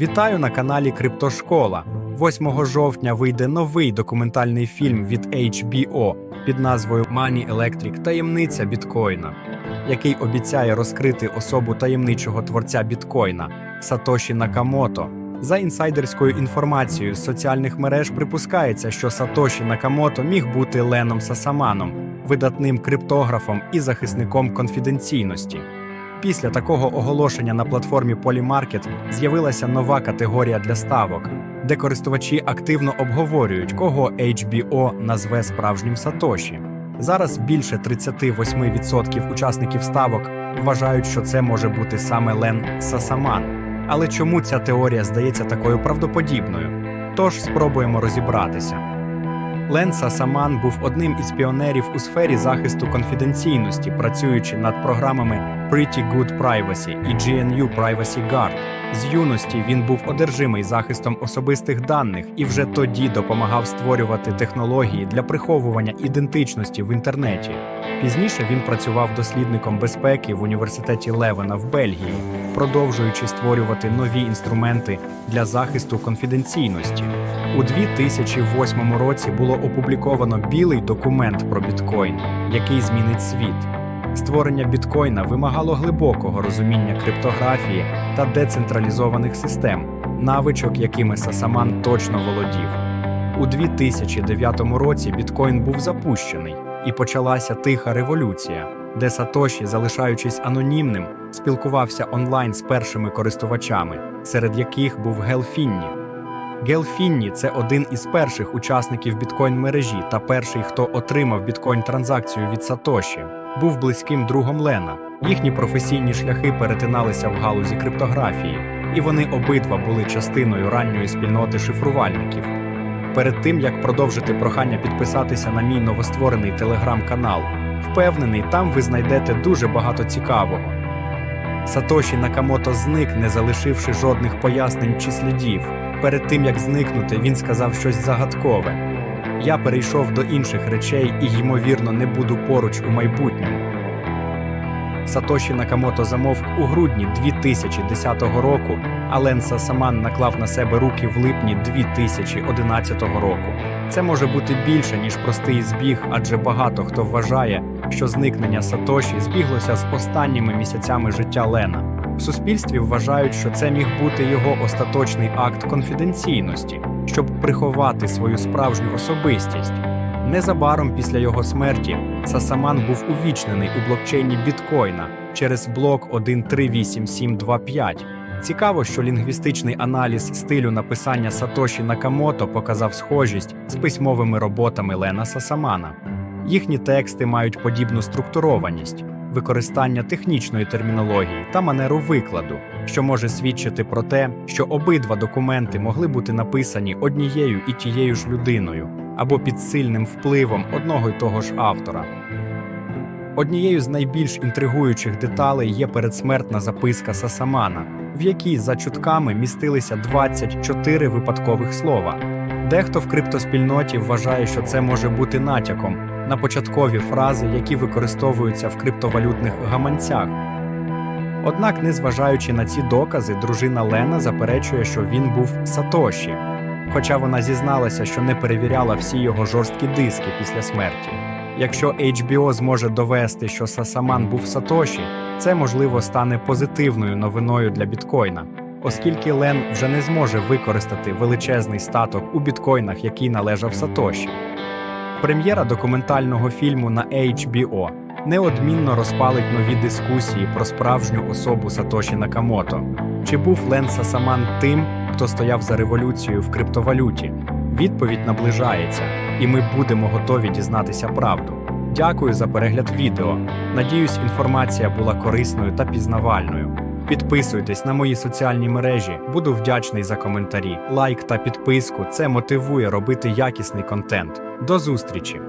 Вітаю на каналі Криптошкола. 8 жовтня вийде новий документальний фільм від HBO під назвою Money Electric Таємниця біткоїна, який обіцяє розкрити особу таємничого творця біткоїна Сатоші Накамото. За інсайдерською інформацією з соціальних мереж припускається, що Сатоші Накамото міг бути Леном Сасаманом, видатним криптографом і захисником конфіденційності. Після такого оголошення на платформі Polymarket з'явилася нова категорія для ставок, де користувачі активно обговорюють, кого HBO назве справжнім Сатоші. Зараз більше 38% учасників ставок вважають, що це може бути саме Лен Сасаман. Але чому ця теорія здається такою правдоподібною? Тож спробуємо розібратися. Лен Саман був одним із піонерів у сфері захисту конфіденційності, працюючи над програмами Pretty Good Privacy і GNU Privacy Guard. З юності він був одержимий захистом особистих даних і вже тоді допомагав створювати технології для приховування ідентичності в інтернеті. Пізніше він працював дослідником безпеки в університеті Левена в Бельгії, продовжуючи створювати нові інструменти для захисту конфіденційності. У 2008 році було опубліковано білий документ про біткоін, який змінить світ. Створення біткоїна вимагало глибокого розуміння криптографії та децентралізованих систем, навичок, якими Сасаман точно володів. У 2009 році біткоін був запущений, і почалася тиха революція, де Сатоші, залишаючись анонімним, спілкувався онлайн з першими користувачами, серед яких був Гел Фінні. Гел Фінні – це один із перших учасників біткоін-мережі та перший, хто отримав біткоін-транзакцію від Сатоші, був близьким другом Лена. Їхні професійні шляхи перетиналися в галузі криптографії, і вони обидва були частиною ранньої спільноти шифрувальників. Перед тим як продовжити прохання підписатися на мій новостворений телеграм-канал, впевнений, там ви знайдете дуже багато цікавого. Сатоші Накамото зник, не залишивши жодних пояснень чи слідів. Перед тим як зникнути, він сказав щось загадкове. Я перейшов до інших речей і, ймовірно, не буду поруч у майбутньому. Сатоші Накамото замовк у грудні 2010 року, а Лен Сасаман наклав на себе руки в липні 2011 року. Це може бути більше, ніж простий збіг, адже багато хто вважає, що зникнення Сатоші збіглося з останніми місяцями життя Лена. В суспільстві вважають, що це міг бути його остаточний акт конфіденційності, щоб приховати свою справжню особистість. Незабаром після його смерті Сасаман був увічнений у блокчейні біткоїна через блок 138725. Цікаво, що лінгвістичний аналіз стилю написання Сатоші Накамото показав схожість з письмовими роботами Лена Сасамана. Їхні тексти мають подібну структурованість, використання технічної термінології та манеру викладу, що може свідчити про те, що обидва документи могли бути написані однією і тією ж людиною або під сильним впливом одного й того ж автора. Однією з найбільш інтригуючих деталей є передсмертна записка Сасамана, в якій за чутками містилися 24 випадкових слова. Дехто в криптоспільноті вважає, що це може бути натяком на початкові фрази, які використовуються в криптовалютних гаманцях. Однак, незважаючи на ці докази, дружина Лена заперечує, що він був Сатоші, хоча вона зізналася, що не перевіряла всі його жорсткі диски після смерті. Якщо HBO зможе довести, що Сасаман був Сатоші, це можливо стане позитивною новиною для біткоїна, оскільки Лен вже не зможе використати величезний статок у біткоїнах, який належав Сатоші. Прем'єра документального фільму на HBO неодмінно розпалить нові дискусії про справжню особу Сатоші Накамото. Чи був Лен Сасаман тим, хто стояв за революцією в криптовалюті? Відповідь наближається, і ми будемо готові дізнатися правду. Дякую за перегляд відео. Надіюсь, інформація була корисною та пізнавальною. Підписуйтесь на мої соціальні мережі, буду вдячний за коментарі, лайк та підписку. Це мотивує робити якісний контент. До зустрічі!